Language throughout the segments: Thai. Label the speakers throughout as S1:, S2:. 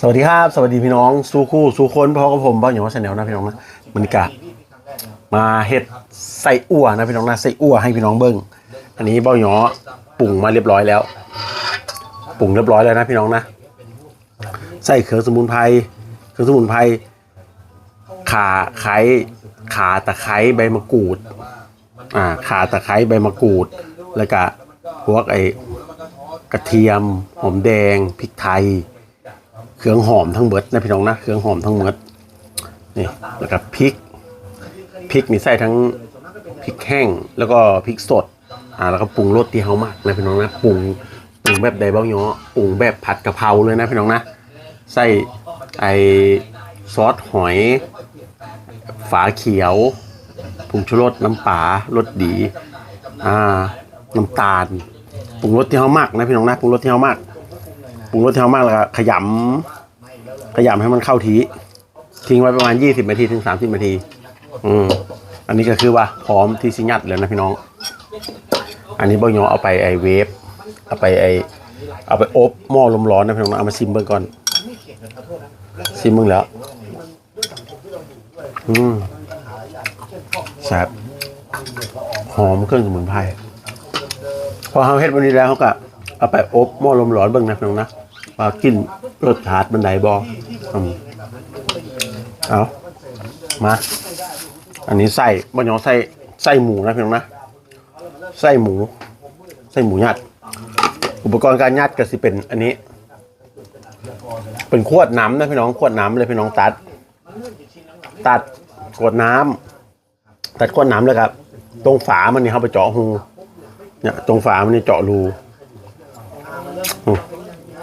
S1: สวัสดีครับ สวัสดีพี่น้องสู้คู่สู้คนพราะกับผมบ้าอย่างว่าชาแนลนะพี่น้องนะมันกะมาเฮ็ดใส่อั่วนะพี่น้องนะใส่อั่วให้พี่น้องเบิ้งอันนี้เบ้าหยอปรุงมาเรียบร้อยแล้วปรุงเรียบร้อยแล้วนะพี่น้องนะใส่เครื่อสมุนไพรเครื่อสมุนไพรขาไข่ขาตะไคร้ใบมะกรูดอ่าขาตะไคร้ใบมะกรูด แล้วก็พวกไอ้กระเทียมหอมแดงพริกไทย เครื่องหอมทั้งเบิดนะพี่น้องนะเครื่องหอมทั้งเบิดนี่แล้วก็พริกพริกนี่ใส่ทั้งพริกแห้งแล้วก็พริกสดอ่าแล้วก็ปรุงรสที่เฮามากนะพี่น้องนะปรุงปรุงแบบใดบ้างเนาะปรุงแบบผัดกะเพราเลยนะพี่น้องนะใส่ไอซอสหอย ฝาเขียวผงชูรสน้ำปลารสดีอ่าน้ำตาลปรุงรสที่เฮามากนะพี่น้องนะปรุงรสที่เฮามาก รุงรสเท่ามากแล้วก็ขยำขยำให้มันเข้าทีทิ้งไว้ประมาณ 20นาทีถึง 30นาที อืม อันนี้ก็คือว่าพร้อมที่สิยัดแล้วนะพี่น้อง อันนี้บ่ยอเอาไปไอเวฟ เอาไปไอเอาไปอบหม้อลมร้อนนะพี่น้องเอามาชิมเบิ่งก่อนชิมเบิ่งแล้ว อืมแซ่บหอมเครื่องสมุนไพร พอเขาเฮ็ดวันนี้แล้วเขาก็เอาไปอบหม้อลมร้อนเบิ่งนะพี่น้องนะ ว่ากินรสชาติมันไดบ่อืมเอามา อันนี้ไส้บ่ยองไส้ไส้หมูนะพี่น้องนะไส้หมู ไส้หมูยัด อุปกรณ์การยัดก็สิเป็นอันนี้ เป็นขวดน้ำนะพี่น้องขวดน้ำเลยพี่น้องตัด ตัดขวดน้ำตัดขวดน้ำเลยครับ ตรงฝามันนี่เขาไปเจาะหูเนี่ยตรงฝามันนี่เจาะรูอื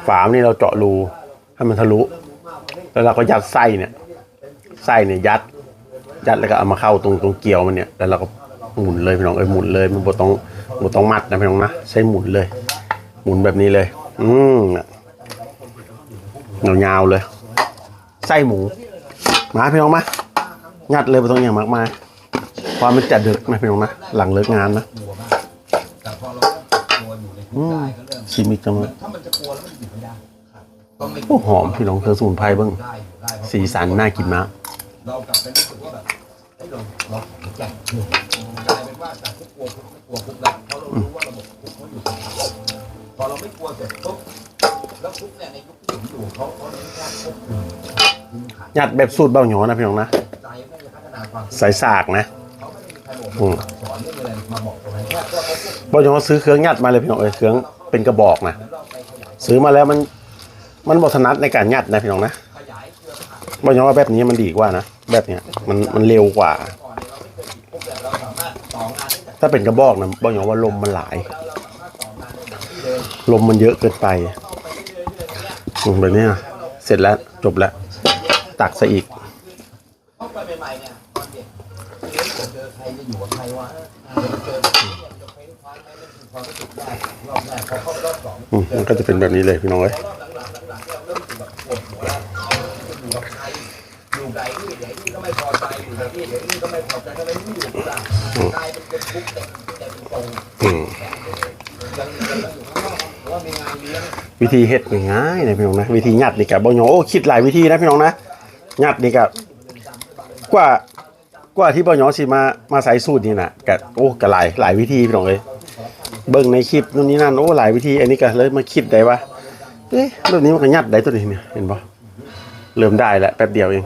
S1: ฝามนี่เราเจาะรูให้มันทะลุ แล้วเราก็ยัดไส้เนี่ย ไส้เนี่ยยัด ยัดแล้วก็เอามาเข้าตรงตรงเกลียวมันเนี่ย แล้วเราก็หมุนเลยพี่น้องเอ้ยหมุนเลย มันบ่ต้องบ่ต้องมัดนะพี่น้องนะใช้หมุนเลย หมุนแบบนี้เลย อืมยาวๆเลย ไส้หมู มาพี่น้องมางัดเลยไปตรงอย่างมากมายความมันจะดึกนะพี่น้องนะหลังเลิกงานนะ
S2: กลัวอยู่ในคุ
S1: อื
S2: ก
S1: ม
S2: ได้ก็เรื่อง
S1: ชิมอีกจังเลย
S2: ถ้ามันจะกลัวแล้วมันอยู่ไม่ได้ครับต้องไม่
S1: โอ้หอมพี่น้องเครื่องสมุนไพรเบ้าง
S2: ได้อยู่ได้เพราะ
S1: สีสันน่ากินมาก
S2: เรากลับไปรู้สึกว่าแบบเอ้ยเราเราแข็งแกร่งกลายเป็นว่าจากที่กลัวคุกไม่กลัวคุกแล้วเพราะเรารู้ว่าระบบคุกเขาอยู่ตรงไหนพอเราไม่กลัวเสร็จปุ๊บแล้วคุกเนี่ยในยุคที่ผมอยู่เขาเขาเน้นแค่ควบคุมคุมขัง
S1: ยัดแบบสูตรเบ้าหยอนะพี่น้องนะ
S2: ใจไม่ได้พัฒนาความคิด
S1: ใส่สากนะ
S2: เขาไม่ได้มีใครบอกสั่งสอนเรื่องอะไรมาบ อกตรงว่าเขาควบคุม
S1: บ้าหยอซื้อเครื่องยัดมาเลยพี่น้องเอ้ยเครื่องเป็นกระบอกนะซื้อมาแล้วมัน มันบอถนัดในการยัดนะพี่น้องนะ
S2: ขยายอย
S1: บ้าหยอว่าแบบนี้มันดีกว่านะแบบเนี้ยมันมันเร็วกว่า
S2: ถ้า
S1: เป็นกระบอกนะบ้าหยอว่าลมมันหลาย ลมมันเยอะเกินไปอืมแบบนี้เสร็จแล้วจบแล้วตักซะอีก
S2: อืมมั
S1: นก็จะเป็นแบบนี้เลยพี่น้องเอ้ย
S2: รอบหลังๆหลังๆเนี่ยวิ
S1: ธีเฮ็ดง่ายนะพี่น้องนะวิธีหยัดนี่กับบ่ยโอ้คิดหลายวิธีนะพี่น้องนะหยัดนี่กับกว่ากว่าที่บ่ยอสิมามาใส่สูตรนี่นะกะโอ้กะหลายหลายวิธีพี่น้องเอ้ย เบิ่งในคลิปนู่นนี่นั่นโอ้หลายวิธี อันนี้ก็เลยมาคิดได้ว่าเอ๊ะรื่องนี้มันก็ยัดได้ตัวนี้เนี่ยเห็นบ่เริ่มได้แล้วแป๊บเดียวเอง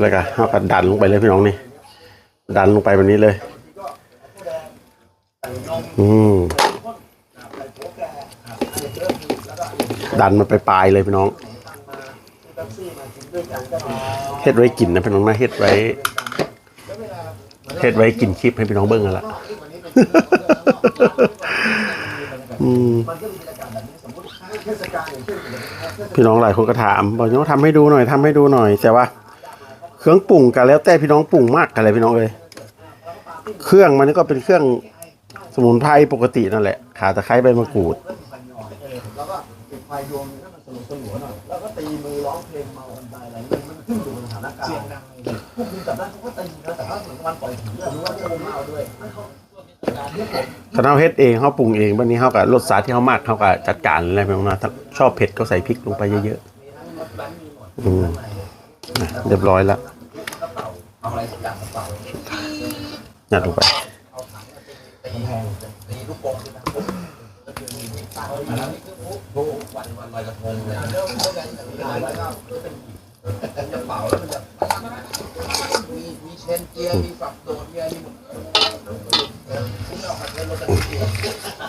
S1: แล้วก็เฮาก็ดันลงไปเลยพี่น้องนี่ดันลงไปแบบนี้เลย อืมดันมันไปปลายเลยพี่น้องเฮ็ดไว้กินนะพี่น้องนะเฮ็ดไว้เฮ็ดไว้กินคลิปให้พี่น้องเบิ้งกันละ พี่น้องหลายคนก็ถามบอกน้องทำให้ดูหน่อยทำให้ดูหน่อย แต่ว่า เครื่องปรุงกันแล้วแต่พี่น้องปรุงมากกันเลยพี่น้องเลยเครื่องมันก็เป็นเครื่องสมุนไพรปกตินั่นแหละขาตะไคร้ใบมะกรูด
S2: แล้วก็ปิดไฟดวงให้มันสลัวสลัวหน่อยแล้วก็ตีมือร้องเพลงเมาอันใดอะไรมันมันขึ้นอยู่กับสถานการณ์เสียพวกคุณจับได้เขาก็ตีนะแต่ว่าเหมือนมันปล่อยผีหรือว่าจะเมาด้วย
S1: ถ้าเราเฮ็ดเองเขาปรุงเองวันนี้เขากับรสชาติที่เขามากเขาก็จัดการอะไรแบบนั้นถ้าชอบเผ็ดก็ใส่พริกลงไปเยอะๆอืมอะเรียบร้อยแล้ว
S2: กระเป๋าเอาอะไรสักอย่างกระเป๋า
S1: ยัดลงไป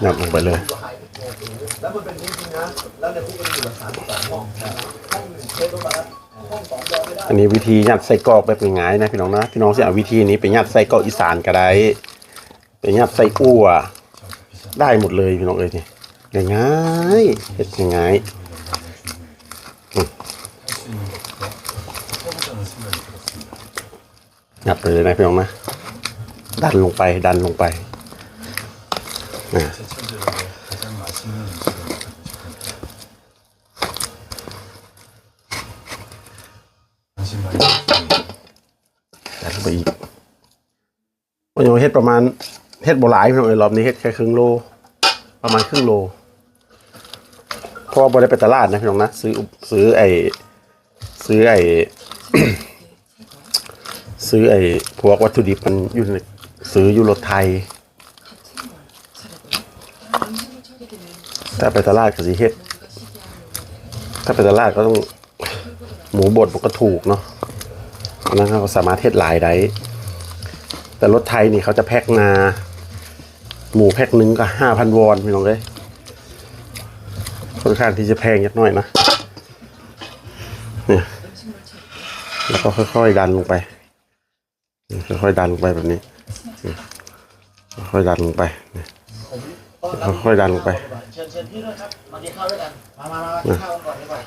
S2: หยั
S1: ดลงไปเลย
S2: แล้วมันเป็นจริงๆนะแล้วในพวกมันอยู่สามสามห้องห้องหนึ่งเทปรถบัสห้องสองยอไม่ได้
S1: อันนี้วิธียัดใส่กรอกแบบง่ายๆนะพี่น้องนะพี่น้องสิเอาวิธีนี้ไปยัดใส่กรอกอีสานก็ได้ไปยัดใส่อั่วได้หมดเลยพี่น้องเอ้ยนี่ง่ายเฮ็ดง่ายยัดไปเลยนะพี่น้องนะ ดันลงไปดันลงไป
S3: นะ
S1: ดันไปอีกวันนี้เฮ็ดประมาณเฮ็ดโบราณพี่น้องรอบนี้เฮ็ดแค่ครึ่งโล ประมาณครึ่งโลเพราะว่าบริไปตลาดนะพี่น้องนะซื้อซื้อไอซื้อไอซื้อไอ้พวกวัตถุดิบมันอยู่ใน ซื้ออยู่รถไทย ถ้าไปตลาดก็สิเฮ็ด ถ้าไปตลาดก็ต้องหมูบดมันก็ถูกเนาะนั้นเขาสามารถเฮ็ดหลายได้ แต่รถไทยนี่เขาจะแพ็คนา หมูแพ็คหนึ่งก็ห้าพันวอนพี่น้องเลยค่อนข้างที่จะแพงนิดหน่อยนะเนี่ยแล้วก็ค่อยๆดันลงไป ค่อยๆดันลงไปแบบนี้ ค่อยๆดันลงไปเนี่ยค่อยๆดันลงไป
S2: เชิญเชิญพี่ด้วยครับมากินข้าวด้วยกันมามามากินข้าวกันก่อนดีกว่า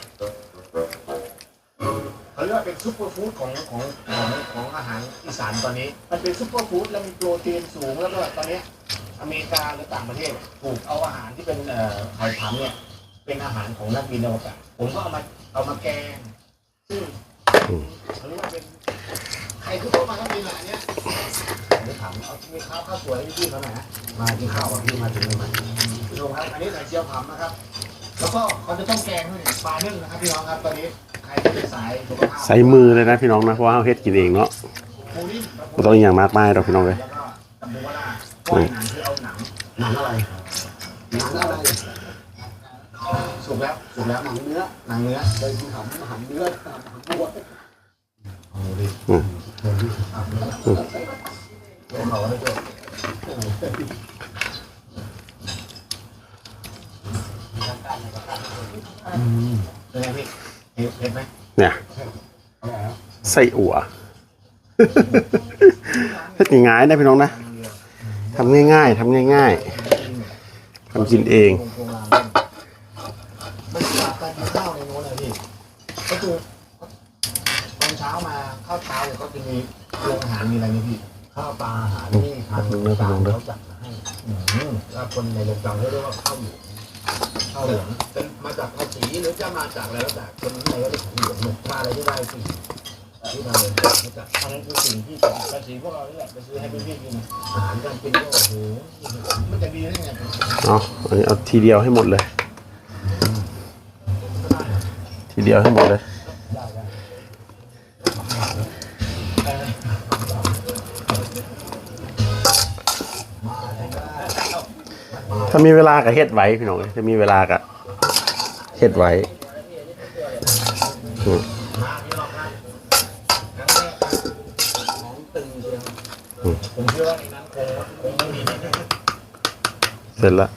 S2: เขาเรียกว่าเป็นซุปเปอร์ฟู้ดของของของของอาหารอีสานตอนนี้ มันเป็นซุปเปอร์ฟู้ดแล้วมีโปรตีนสูงแล้วก็ตอนนี้อเมริกาหรือต่างประเทศปลูกเอาอาหารที่เป็นเอ่อไข่ผำเนี่ยเป็นอาหารของนักบินอวกาศผมก็เอามาเอามาแกงซึ่งเขาเรียกว่าเป็นใครคือพวกมานักบินอะอันเนี้ยผม ถามเอามีข้าวข้าวสวยให้พี่เขาหน่อยนะมากินข้าวกับพี่มาถึงเลยมาพี่น้องครับ อันนี้ใส่เจียวผำนะครับ แล้วก็เขาจะต้องแกงด้วยปลานึ่งนะครับพี่น้องครับตอนนี้ใครที่เป็นสายสุขภาพ
S1: ใส่มือเลยนะพี่น้องนะเพราะว่าเราเฮ็ดกินเองเนาะ
S2: ปูนิ่ม
S1: ไม่ต้องอหย่างมากมายหรอกพี่น้องเลย
S2: แล้วก็ตำบูวาล่าก้อยหนังคือเอาหนังหนังอะไรหนังอะไรสุกแล้วสุกแล้วหนังเนื้อหนังเนื้อเลยคือหำหำเนื้อหำบัวเอาดิ
S1: อืม
S2: เอาดิ เนี่
S1: ย
S2: อร่อยครับ
S1: ไส้อั่วเฮ็ดง่ายๆนะพี่น้องนะทำง่ายๆทำง่ายๆทำกินเอง
S2: มันคือการกินข้าวในโน้นเลยพี่ก็คือตอนเช้ามาข้าวเช้าเนี่ยก็จะมีโรงอาหารมีอะไรนี่พี่ ข้าวปลาอาหารนี่ทางโรงจานเขาจัดมาให้อืมแล้วคนในโรงจานเขาเรียกว่าข้าวหลืองข้าวเหลืองเป็นมาจากภาษีหรือจะมาจากอะไรแล้วแต่คนในก็เรียกข้าวเหลืองหมกมาอะไรที่ได้สิที่ทางโรงจานเขาจัดอันนั้นคือสิ่งที่ภาษีพวกเรานี่แหละไปซื้อให้พี่ๆกินอาหารการกินก็โอ้โหมันจะดีได้ไง
S1: เอาอันนี้เอาทีเดียวให้หมดเลย ทีเดียวให้หมดเลย ถ้ามีเวลาก็เฮ็ดไว้พี่น้องเอ้ยถ้ามีเวลาก็เฮ็ดไว้
S2: เส
S1: ร็จแล้ว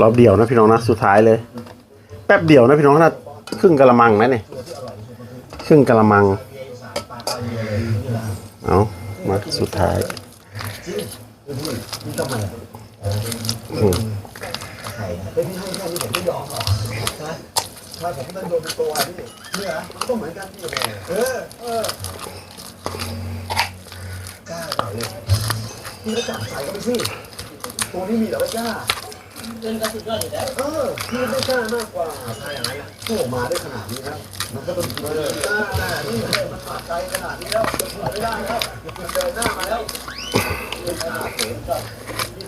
S1: รอบเดียวนะพี่น้องนะสุดท้ายเลย แป๊บเดียวนะพี่น้องนะครึ่งกะละมังนะเนี่ยครึ่งกะละมัง
S2: เอา
S1: มาสุดท้าย
S2: ไม
S1: อืม
S2: ไข่เป็นที่ให้แค่นี้ผมไม่ยอมหรอกนะถ้าผมต้องโดนตัวพี่เนี่ยมันก็เหมือนกันพี่เออเออกล้าเหรอเลยพี่ก็จับใส่ก็ไปสิตัวนี้มีแต่ไม่กล้า
S4: เดินกระสุดยอดอยู่แล้ว
S2: เออพี่ไม่กล้ามากกว่าถ้าอย่างนั้นโผล่มาได้ขนาดนี้นะมันก็ต้องเดินหน้าน้านี่มันมาไกลขนาดนี้แล้วจะพูดไม่ได้แล้วมันเดินหน้ามาแล้วเป็นขนาดเห็น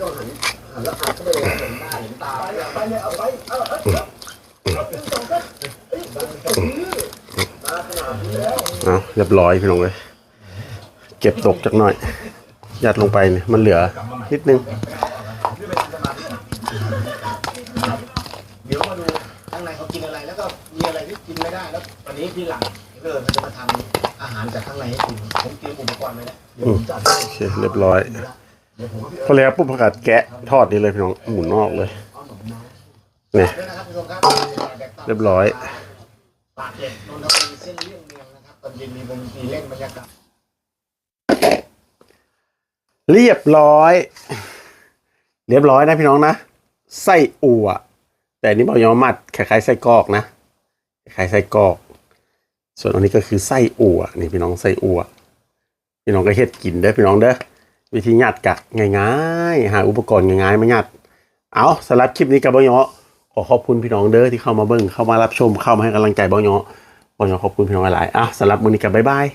S2: ก็พี่ต้องหันหันแล้วอัดเข้าไปเลยเห็นหน้าเห็นตาไปเลยไปเลยเอาไปเอาเอาเอาเอาเป็นสองกันเอ้ยไปเลย
S1: เอาเรียบร้อยพี่น้องเลยเก็บตกจากหน่อย ยัดลงไปเนี่ยมันเหลือนิดนึง
S5: เดี๋ยวมาดูข้างในเขากินอะไรแล้วก็มีอะไรที่กินไม่ได้แล้ววันนี้พี่หลังเออมันจะมาทำอาหารจากข้างในให้กินผมเตรียมอุปกรณ์ไว้แล้วเดี๋ยวผมจัดให้
S1: โอเคเรียบร้อย
S5: เดี๋ยวผมก็ พ
S1: อแล้วปุ๊บประกาศแกะทอดนี่เลยพี่น้องหมุนนอกเลยเนี่ยเรียบร้อย
S5: ปากเร็ดนนทบุรีเส้นเลี่ยงเมืองนะครับตอนเย็นมีวงดนตรีเล่นบรรยากาศ
S1: เรียบร้อย เรียบร้อยนะพี่น้องนะไส้อั่วแต่นี้บอกยอมัดคล้ายๆไส้กรอกนะคล้ายไส้กรอก ส่วนอันนี้ก็คือไส้อั่วนี่พี่น้องไส้อั่วพี่น้องก็เฮ็ดกินเด้อพี่น้องเด้อ วิธียัดกะง่ายๆ หาอุปกรณ์ง่ายๆมายัด เอาสำหรับคลิปนี้กับบ้อยอขอขอบคุณพี่น้องเด้อที่เข้ามาเบิ่งเข้ามารับชมเข้ามาให้กำลังใจบ้อยอบ้อยอขอบคุณพี่น้องหลายๆอะสำหรับวันนี้กับบ๊ายบาย